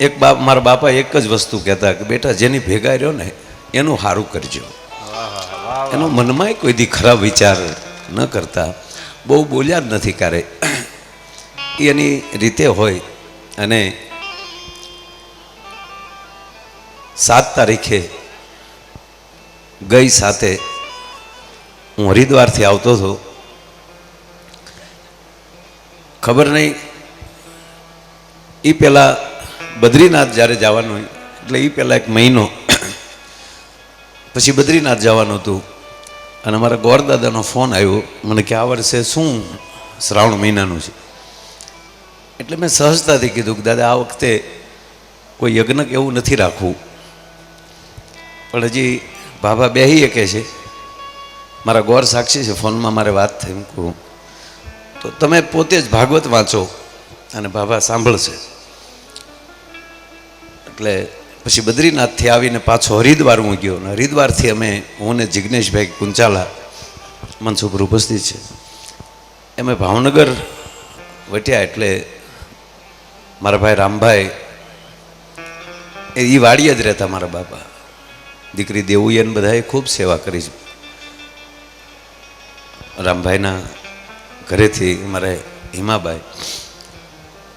એક બાપ, મારા બાપા એક જ વસ્તુ કહેતા કે, બેટા, જેની ભેગા રહ્યો ને, એનું સારું કરજો. એનો મનમાં કોઈ દી ખરાબ વિચાર ન કરતા. બહુ બોલ્યા જ નથી ક્યારે. એની રીતે હોય અને સાત તારીખે ગઈ સાથે હું હરિદ્વારથી આવતો હતો. ખબર નહીં. એ પહેલાં બદ્રીનાથ જ્યારે જવાનું હોય, એટલે એ પહેલાં એક મહિનો. પછી બદ્રીનાથ જવાનું હતું. અને અમારા ગોરદાદાનો ફોન આવ્યો, મને કે આ વર્ષે શું શ્રાવણ મહિનાનું છે? એટલે મેં સહજતાથી કીધું કે દાદા, આ વખતે કોઈ યજ્ઞ કે એવું નથી રાખવું. પણ હજી ભાભા બેહી શકે છે, મારા ગોર સાક્ષી છે, ફોનમાં મારે વાત થઈ હું કહું. તો તમે પોતે જ ભાગવત વાંચો અને ભાભા સાંભળશે. એટલે પછી બદ્રીનાથથી આવીને પાછો હરિદ્વાર હું ગયો અને હરિદ્વારથી અમે હું ને જિજ્ઞેશભાઈ કુંચાલા મનસુખ ઉપસ્થિત છે. અમે ભાવનગર વટ્યા એટલે મારા ભાઈ રામભાઈ એ વાડીએ જ રહેતા મારા બાપા. દીકરી દેવુયન બધાએ ખૂબ સેવા કરી છે. રામભાઈના ઘરેથી મારે હિમાબાઈ.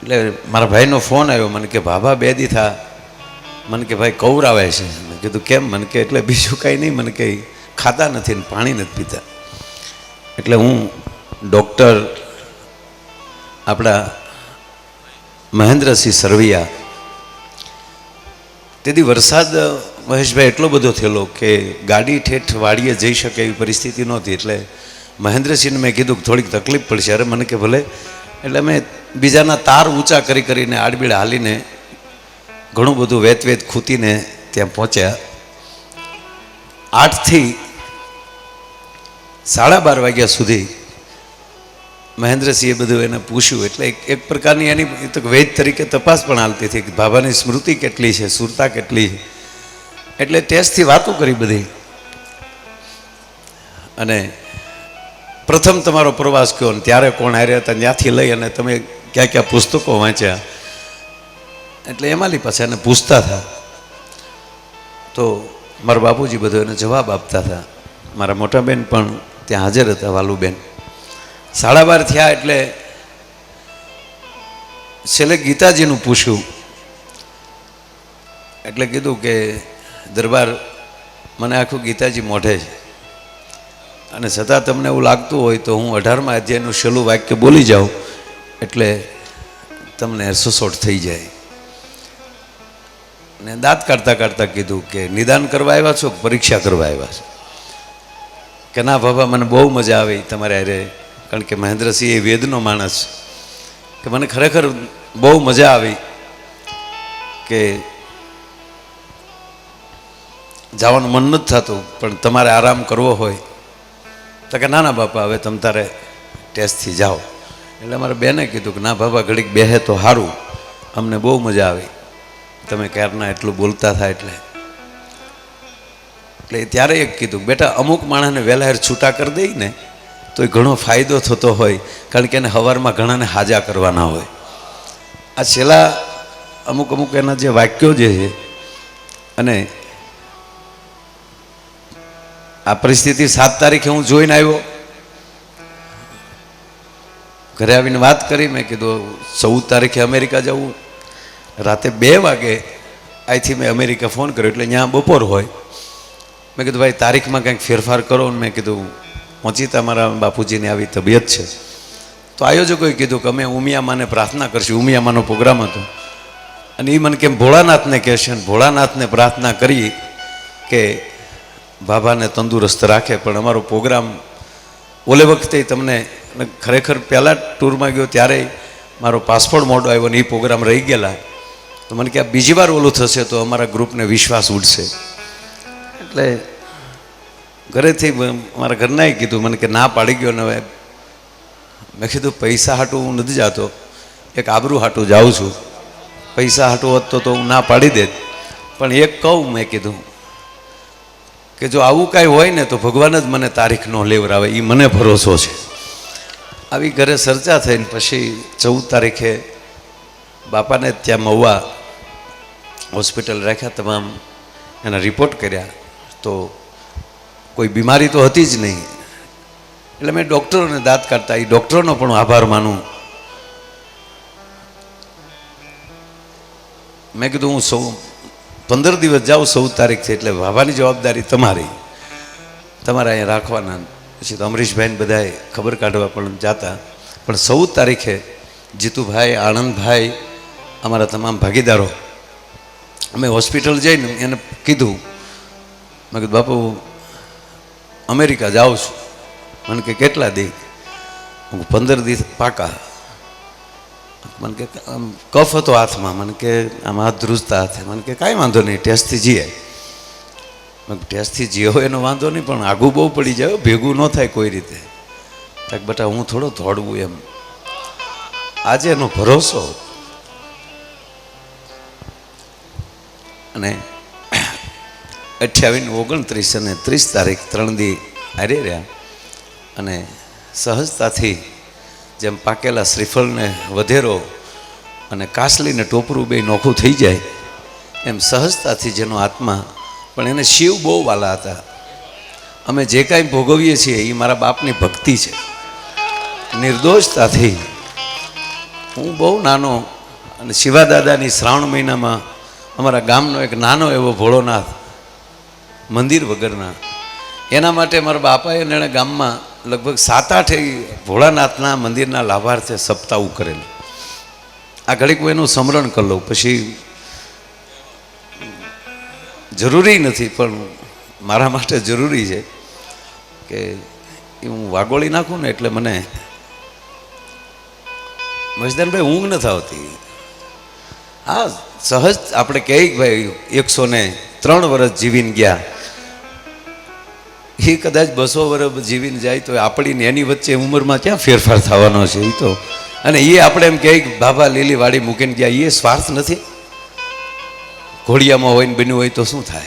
એટલે મારા ભાઈનો ફોન આવ્યો, મને કે, ભાભા, બે દી થા. મને કે ભાઈ કૌરાવે છે. મેં કીધું, કેમ? મને કે, એટલે બીજું કાંઈ નહીં, મને કંઈ ખાતા નથી ને પાણી નથી પીતા. એટલે હું ડૉક્ટર આપણા મહેન્દ્રસિંહ સરવૈયા, તેથી વરસાદ મહેશભાઈ એટલો બધો થયેલો કે ગાડી ઠેઠ વાડીએ જઈ શકે એવી પરિસ્થિતિ નહોતી. એટલે મહેન્દ્રસિંહને મેં કીધું કે થોડીક તકલીફ પડશે. અરે મને કે ભલે, એટલે મેં બીજાના તાર ઊંચા કરી કરીને આડબીડ હાલીને ઘણું બધું વેત વેત ખૂતીને ત્યાં પહોંચ્યા. આઠથી સાડા બાર વાગ્યા સુધી મહેન્દ્રસિંહે બધું એને પૂછ્યું. એટલે એક એક પ્રકારની એની તો વૈદ તરીકે તપાસ પણ હાલતી હતી કે બાબાની સ્મૃતિ કેટલી છે, સુરતા કેટલી છે. એટલે ટેસ્ટથી વાતો કરી બધી. અને પ્રથમ તમારો પ્રવાસ કયો? ને ત્યારે કોણ હાર્યા હતા? ત્યાંથી લઈ અને તમે ક્યાં ક્યાં પુસ્તકો વાંચ્યા? એટલે એમાંલી પાછા એને પૂછતા હતા તો મારા બાપુજી બધો એને જવાબ આપતા હતા મારા મોટા બેન પણ ત્યાં હાજર હતા વાલુબેન સાડા બાર થયા એટલે છેલ્લે ગીતાજીનું પૂછ્યું. એટલે કીધું કે, દરબાર મને આખું ગીતાજી મોઢે છે. અને છતાં તમને એવું લાગતું હોય તો હું અઢારમાં અધ્યાયનું છેલ્લું વાક્ય બોલી જાઉં. એટલે તમને સુસોટ થઈ જાય. ને દાંત કાઢતા કાઢતા કીધું કે, નિદાન કરવા આવ્યા છો પરીક્ષા કરવા આવ્યા છો? કે, ના બાબા, મને બહુ મજા આવી તમારે અરે કારણ કે મહેન્દ્રસિંહ એ વેદનો માણસ કે, મને ખરેખર બહુ મજા આવી કે જવાનું મન નથી થતું, પણ તમારે આરામ કરવો હોય. તો કે, ના ના બાપા, હવે તમ તારે ટેસ્ટથી જાઓ. એટલે અમારે બેને કીધું કે, ના બાબા, ઘડીક બેહે તો સારું અમને બહુ મજા આવી. તમે ક્યારના એટલું બોલતા થાય એટલે. એટલે ત્યારે એક કીધું, બેટા, અમુક માણસને વહેલા છૂટા કરી દઈ ને તો એ ઘણો ફાયદો થતો હોય, કારણ કે એને હવારમાં ઘણાને હાજા કરવાના હોય. આ છેલ્લા અમુક અમુક એના જે વાક્યો જે છે, અને આ પરિસ્થિતિ સાત તારીખે હું જોઈને આવ્યો. ઘરે આવીને વાત કરી, મેં કીધું, ચૌદ તારીખે અમેરિકા જવું. રાતે બે વાગે અહીંથી મેં અમેરિકા ફોન કર્યો, એટલે ત્યાં બપોર હોય. મેં કીધું, ભાઈ, તારીખમાં કંઈક ફેરફાર કરો. ને મેં કીધું, પહોંચી મારા બાપુજીની આવી તબિયત છે. તો આયોજકોએ કીધું કે અમે ઉમિયામાને પ્રાર્થના કરશું, ઉમિયામાનો પ્રોગ્રામ હતો. અને એ મને કેમ ભોળાનાથને કહેશે ને ભોળાનાથને પ્રાર્થના કરી કે બાબાને તંદુરસ્ત રાખે, પણ અમારો પ્રોગ્રામ ઓલે વખતે તમને ખરેખર પહેલાં ટૂરમાં ગયો, ત્યારે મારો પાસપોર્ટ મોડો આવ્યો ને એ પ્રોગ્રામ રહી ગયેલા. તો મને કે બીજી વાર ઓલું થશે તો અમારા ગ્રુપને વિશ્વાસ ઉડશે. એટલે ઘરેથી મારા ઘરનાએ કીધું, મને કે ના પાડી ગયો ને હવે. મેં કીધું, પૈસા હાટું હું નથી જાતો. એક આબરૂ હાટું જાઉં છું. પૈસા હાટું હોત તો હું ના પાડી દેત. પણ એક કહું મેં કીધું કે જો આવું કાંઈ હોય ને તો ભગવાન જ મને તારીખ નો લેવરાવે એ મને ભરોસો છે. આવી ઘરે ચર્ચા થઈને પછી ચૌદ તારીખે બાપાને ત્યાં મહુવા હોસ્પિટલ રાખ્યા, તમામ એના રિપોર્ટ કર્યા. તો કોઈ બીમારી તો હતી જ નહીં. એટલે મેં ડૉક્ટરોને દાંત કાઢતા એ ડૉક્ટરોનો પણ આભાર માનું. મેં કીધું, હું સૌ, પંદર દિવસ જાઉં ચૌદ તારીખથી એટલે વાવાની જવાબદારી તમારી. તમારે અહીંયા રાખવાના. પછી તો અમરીશભાઈને બધાએ ખબર કાઢવા પણ જાતા. પણ ચૌદ તારીખે જીતુભાઈ આનંદભાઈ અમારા તમામ ભાગીદારો અમે હોસ્પિટલ જઈને એને કીધું. મેં કીધું, બાપુ, અમેરિકા જાઉં છું. મને કે કેટલા દી? હું પંદર દિવસ પાકા. મને કે, આમ કફ હતો હાથમાં. મને કે, આમ હાથ ધ્રુજતા હાથે. મને કે, કાંઈ વાંધો નહીં ટેસ્ટથી જઈએ ટેસ્ટથી જીવો એનો વાંધો નહીં, પણ આગું બહુ પડી જાય ભેગું ન થાય કોઈ રીતે. બટા, હું થોડો દોડવું એમ. આજે એનો ભરોસો અને અઠ્યાવીસ ઓગણત્રીસ અને ત્રીસ તારીખ ત્રણ દી હારે રહ્યા. અને સહજતાથી જેમ પાકેલા શ્રીફળને વધેરો અને કાસલીને ટોપરું બે નોખું થઈ જાય, એમ સહજતાથી જેનો આત્મા, પણ એને શિવ બહુ વાલા હતા. અમે જે કાંઈ ભોગવીએ છીએ એ મારા બાપની ભક્તિ છે. નિર્દોષતાથી હું બહુ નાનો અને શિવા દાદાની શ્રાવણ મહિનામાં અમારા ગામનો એક નાનો એવો ભોળોનાથ, મંદિર વગરના. એના માટે મારા બાપાએ એણે ગામમાં લગભગ સાત આઠ ભોળાનાથના મંદિરના લાભાર્થે સપ્તાહ કરેલું. આ ઘડીક હું એનું સ્મરણ કરી લઉં. પછી જરૂરી નથી, પણ મારા માટે જરૂરી છે કે હું વાગોળી નાખું ને એટલે મને મજદાનભાઈ ઊંઘ નથી આવતી. હા સહજ આપણે કહીએ કે ભાઈ એકસો ને ત્રણ વર્ષ જીવીને ગયા. એ કદાચ બસો વર્ષ જીવીને જાય તો આપણી એની વચ્ચે ઉંમરમાં ક્યાં ફેરફાર થવાનો છે એ તો? અને એ આપણે એમ કહીએ કે બાબા લીલી વાડી મૂકીને ગયા એ સ્વાર્થ નથી. ઘોડિયામાં હોય ને બન્યું હોય તો શું થાય?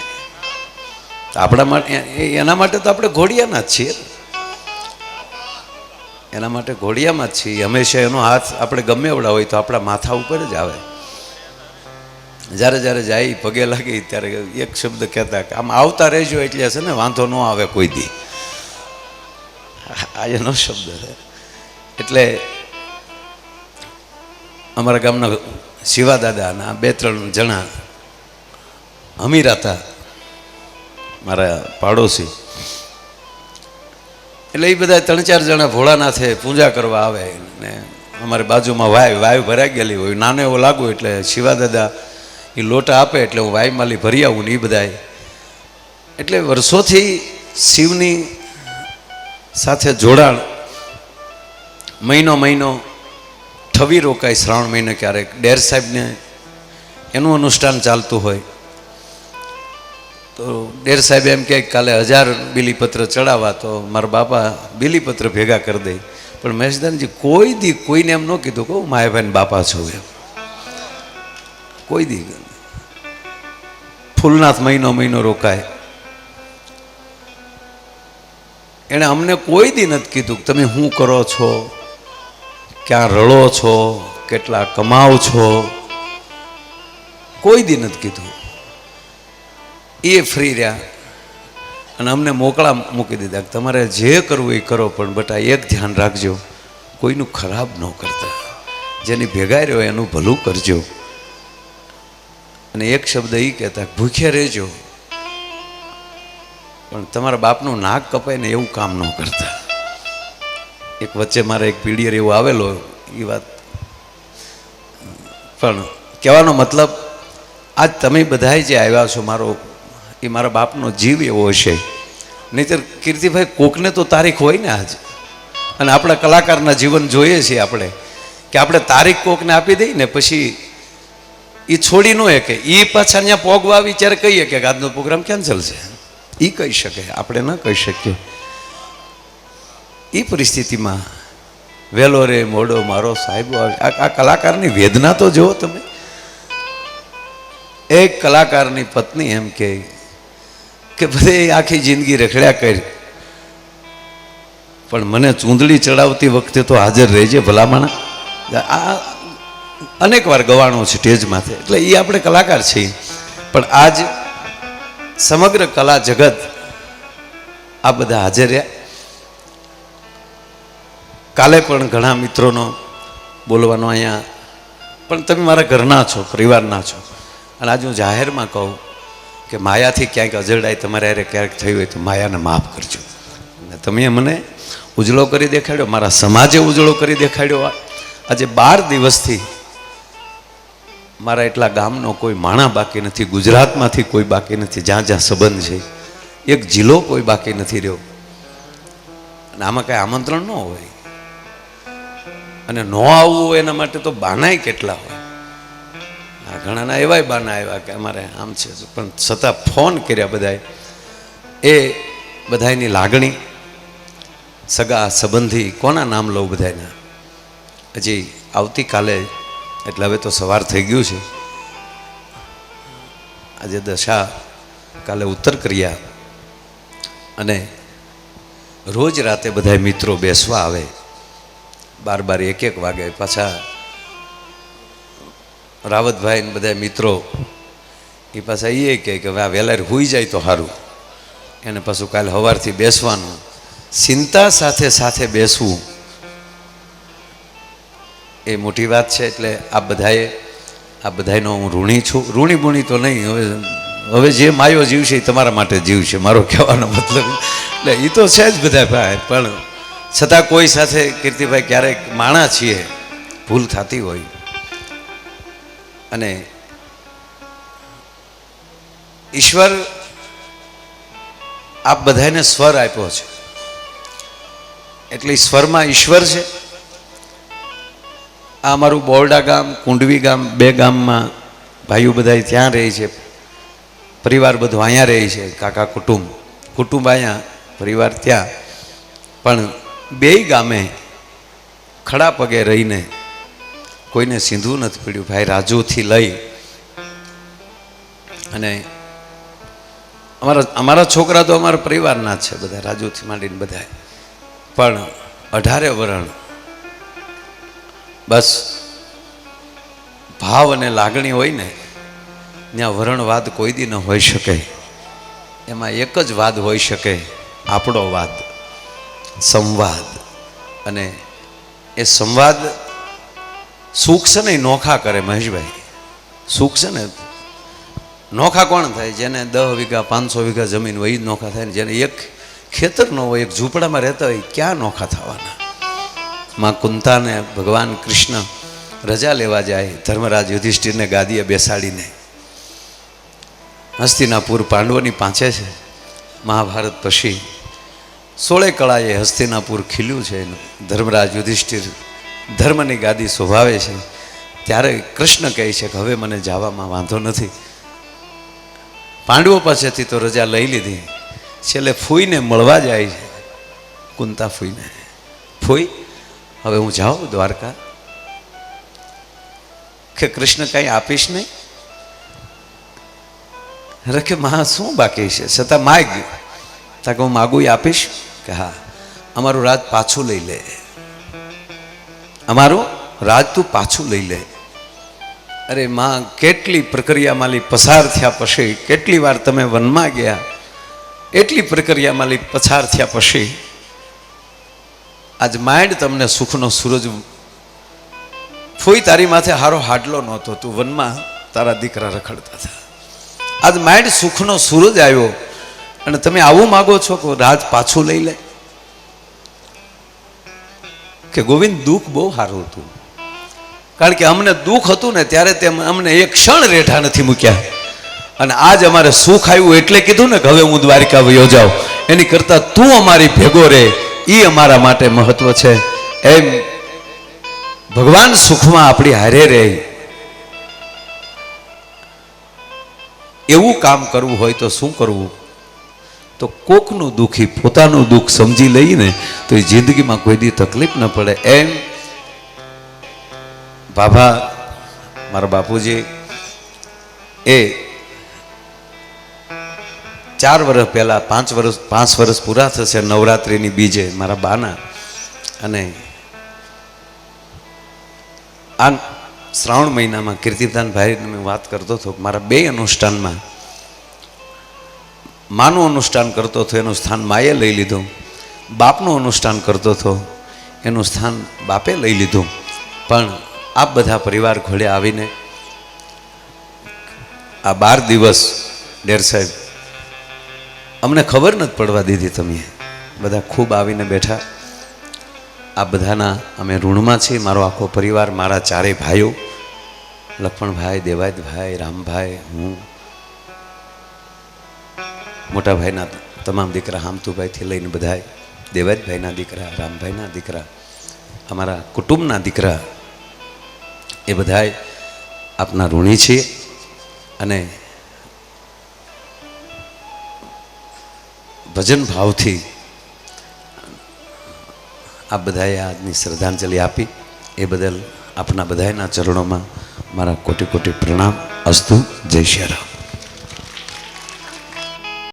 આપણા માટે એના માટે તો આપણે ઘોડિયાના જ છીએ. એના માટે ઘોડિયામાં જ છીએ. હંમેશા એનો હાથ આપણે ગમે એવડા હોય તો આપણા માથા ઉપર જ આવે. જ્યારે જ્યારે જાય, પગે લાગી, ત્યારે એક શબ્દ કહેતા કે આમ આવતા રહેજો એટલે હશે ને, વાંધો ન આવે કોઈ દી. આ એનો શબ્દ છે. એટલે અમારા ગામના શિવા દાદા બે ત્રણ જણા અમીર હતા, મારા પાડોશી. એટલે એ બધા ત્રણ ચાર જણા ભોળાનાથે પૂજા કરવા આવે ને, અમારી બાજુમાં વાય વાય ભરાઈ ગયેલી હોય, નાનો એવો લાગુ એટલે શિવા દાદા એ લોટા આપે એટલે હું વાયમાલી ભરી આવું ને એ બધાય. એટલે વર્ષોથી શિવની સાથે જોડાણ મહિનો મહિનો ઠવી રોકાય શ્રાવણ મહિને ક્યારેક. ડેર સાહેબને એનું અનુષ્ઠાન ચાલતું હોય. તો ડેર સાહેબ એમ કહે કાલે હજાર બિલીપત્ર ચડાવવા, તો મારા બાપા બિલીપત્ર ભેગા કરી દે. પણ મહેશદાનજી, કોઈ દી કોઈને એમ ન કીધું કહું માયાભાઈ બાપા છું એમ. કોઈ દી. ફૂલનાથ મહિનો મહિનો રોકાય. એણે અમને કોઈ દી નથી કીધું કે તમે શું કરો છો? ક્યાં રળો છો? કેટલા કમાવ છો? કોઈ દી નથી કીધું. એ ફ્રી રહ્યા અને અમને મોકળા મૂકી દીધા કે તમારે જે કરવું એ કરો, પણ બટા એક ધ્યાન રાખજો, કોઈનું ખરાબ ન કરતા. જેની ભેગા રહ્યો એનું ભલું કરજો. અને એક શબ્દ એ કહેતા, ભૂખ્યા રહેજો. પણ તમારા બાપનું નાક કપાય ને એવું કામ ન કરતા. એક વચ્ચે મારે એક પીડિયર એવો આવેલો એ વાત. પણ કહેવાનો મતલબ, આજ તમે બધાય જે આવ્યા છો મારો, એ મારા બાપનો જીવ એવો હશે. નહીતર કીર્તિભાઈ, કોકને તો તારીખ હોય ને આજ. અને આપણા કલાકારના જીવન જોઈએ છીએ આપણે, કે આપણે તારીખ કોકને આપી દઈએ ને પછી એ છોડી ન કે એ પાછા અહીંયા પોગવા વિચાર કહીએ કે આજનો પ્રોગ્રામ કેન્સલ છે. એ કહી શકે, આપણે ન કહી શકીએ. એ પરિસ્થિતિમાં વહેલો રે, મોડો, મારો, સાહેબ આ કલાકારની વેદના તો જુઓ તમે. એક કલાકારની પત્ની એમ કે કે બધે આખી જિંદગી રખડ્યા કરી. પણ મને ચૂંદડી ચડાવતી વખતે તો હાજર રહેજે ભલામણ. આ અનેક વાર ગવાણો છે સ્ટેજમાંથી એટલે એ આપણે કલાકાર છીએ. પણ આજ સમગ્ર કલા જગત આ બધા હાજર રહ્યા. કાલે પણ ઘણા મિત્રોનો બોલવાનો અહીંયા. પણ તમે મારા ઘરના છો, પરિવારના છો. અને આજે હું જાહેરમાં કહું કે માયાથી ક્યાંક અજરડાય તમારે અરે ક્યાંક થયું હોય તો માયાને માફ કરજો. અને તમે મને ઉજળો કરી દેખાડ્યો, મારા સમાજે ઉજળો કરી દેખાડ્યો. આજે બાર દિવસથી મારા એટલા ગામનો કોઈ માણા બાકી નથી, ગુજરાતમાંથી કોઈ બાકી નથી, જ્યાં જ્યાં સંબંધ છે. એક જિલ્લો કોઈ બાકી નથી રહ્યો. અને આમાં કાંઈ આમંત્રણ ન હોય. અને ન આવવું હોય એના માટે તો બાનાય કેટલા હોય. આ ઘણાના એવાય બાના આવ્યા કે અમારે આમ છે. પણ છતાં ફોન કર્યા બધાએ. એ બધાની લાગણી, સગા સંબંધી, કોના નામ લઉં બધાના હજી આવતીકાલે એટલે હવે તો સવાર થઈ ગયું છે. આજે દશા કાલે ઉત્તર કર્યા અને રોજ રાતે બધા મિત્રો બેસવા આવે. બાર બાર એક એક વાગે પાછા રાવતભાઈ ને બધા મિત્રો એ પાછા એ કહે કે આ વહેલા હોઈ જાય તો સારું એને પાછું કાલે સવારથી બેસવાનું. ચિંતા સાથે સાથે બેસવું એ મોટી વાત છે, એટલે આ બધાએ, આ બધાનો હું ઋણી છું. ઋણી બુણી તો નહીં, હવે હવે જે માયો જીવ છે એ તમારા માટે જીવ છે મારો કહેવાનો મતલબ. એટલે એ તો છે જ બધા ભાઈ, પણ છતાં કોઈ સાથે કીર્તિભાઈ ક્યારેક માણા છીએ, ભૂલ થતી હોય. અને ઈશ્વર આપ બધાને સ્વર આપ્યો છે. એટલે સ્વરમાં ઈશ્વર છે આ અમારું બોરડા ગામ, કુંડવી ગામ, બે ગામમાં ભાઈઓ બધા ત્યાં રહે છે. પરિવાર બધું અહીંયા રહે છે, કાકા કુટુંબ. કુટુંબ અહીંયા, પરિવાર ત્યાં. પણ બેય ગામે ખડા પગે રહીને કોઈને સીધું નથી પડ્યું. ભાઈ રાજુથી લઈ અને અમારા અમારા છોકરા તો અમારા પરિવારના જ છે બધા, રાજુથી માંડીને બધા પણ અઢારે વરણ બસ. ભાવ અને લાગણી હોય ને, ત્યાં વરણવાદ કોઈ દી ન હોઈ શકે. એમાં એક જ વાદ હોઈ શકે, આપણો વાદ. સંવાદ. અને એ સંવાદ સુખ છે ને નોખા કરે મહેશભાઈ. સુખ છે ને, નોખા કોણ થાય? જેને દહ વીઘા, પાંચસો વીઘા જમીન હોય એ જ નોખા થાય ને. જેને એક ખેતર ન હોય, એક ઝૂંપડામાં રહેતા હોય ક્યાં નોખા થવાના? માં કુંતાને ભગવાન કૃષ્ણ રજા લેવા જાય, ધર્મરાજ યુધિષ્ઠિરને ગાદીએ બેસાડીને. હસ્તિનાપુર પાંડવોની પાંચે છે, મહાભારત પછી સોળે કળાએ હસ્તિનાપુર ખીલ્યું છે, ધર્મરાજ યુધિષ્ઠિર ધર્મની ગાદી શોભાવે છે. ત્યારે કૃષ્ણ કહે છે કે હવે મને જવામાં વાંધો નથી. પાંડવો પાસેથી તો રજા લઈ લીધી. છેલ્લે ફૂઈને મળવા જાય છે. કુંતા ફૂઈને. ફૂઈ હવે હું જાઉં દ્વારકા? કે કૃષ્ણ કંઈ આપીશ નહીં? કે માં, શું બાકી છે? છતાં માગ. તા કે હું માગું એ આપીશ કે હા, અમારું રાજ પાછું લઈ લે. અમારું રાજ તું પાછું લઈ લે. અરે માં, કેટલી પ્રક્રિયામાંથી પસાર થયા પછી, કેટલી વાર તમે વનમાં ગયા, એટલી પ્રક્રિયામાંથી પસાર થયા પછી આજ માઇન્ડ તમને સુખનો સૂરજ ફોઈ તારી માથે હારો હાડલો નહોતો. તું વનમાં તારા દીકરા રખડતા હતા. આજ માઇન્ડ સુખનો સૂરજ આવ્યો અને તમે આવું માગો છો કે રાજ પાછું લઈ લે? કે ગોવિંદ, દુઃખ બહુ સારું હતું. કારણ કે અમને દુઃખ હતું ને ત્યારે તે અમને એક ક્ષણ રેઠા નથી મૂક્યા. અને આજ અમારે સુખ આવ્યું એટલે કીધું ને હવે હું દ્વારિકા વયો જાઉં એની કરતાં તું અમારી ભેગો રહે એ અમારા માટે મહત્વ છે. એમ ભગવાન સુખમાં આપણી હારે રહે. એવું કામ કરવું હોય તો શું કરવું? તો કોકનું દુઃખી પોતાનું દુઃખ સમજી લઈને તો એ જિંદગીમાં કોઈ દી તકલીફ ન પડે. એમ બાબા, મારા બાપુજી, એ ચાર વર્ષ પહેલાં, પાંચ વર્ષ પાંચ વર્ષ પૂરા થશે નવરાત્રિની બીજે મારા બાના. અને આ શ્રાવણ મહિનામાં કીર્તિદાન ભાઈને મેં વાત કરતો હતો મારા બે અનુષ્ઠાનમાં, માનું અનુષ્ઠાન કરતો હતો, એનું સ્થાન માએ લઈ લીધું. બાપનું અનુષ્ઠાન કરતો હતો, એનું સ્થાન બાપે લઈ લીધું. પણ આપ બધા પરિવાર ઘોડે આવીને આ બાર દિવસ ડેર સાહેબ અમને ખબર નથી પડવા દીધી તમે. બધા ખૂબ આવીને બેઠા. આ બધાના અમે ઋણમાં છીએ. મારો આખો પરિવાર, મારા ચારેય ભાઈઓ. લક્ષ્મણભાઈ દેવાયતભાઈ, રામભાઈ, હું. મોટાભાઈના તમામ દીકરા હામતુભાઈથી લઈને બધાય. દેવાયતભાઈના દીકરા, રામભાઈના દીકરા, અમારા કુટુંબના દીકરા. એ બધાય આપના ઋણી છીએ. અને ભજન ભાવથી આ બધાએ આજની શ્રદ્ધાંજલિ આપી. એ બદલ આપના બધાના ચરણોમાં મારા કોટી કોટી પ્રણામ. અસ્તુ, જય શ્રી રામ.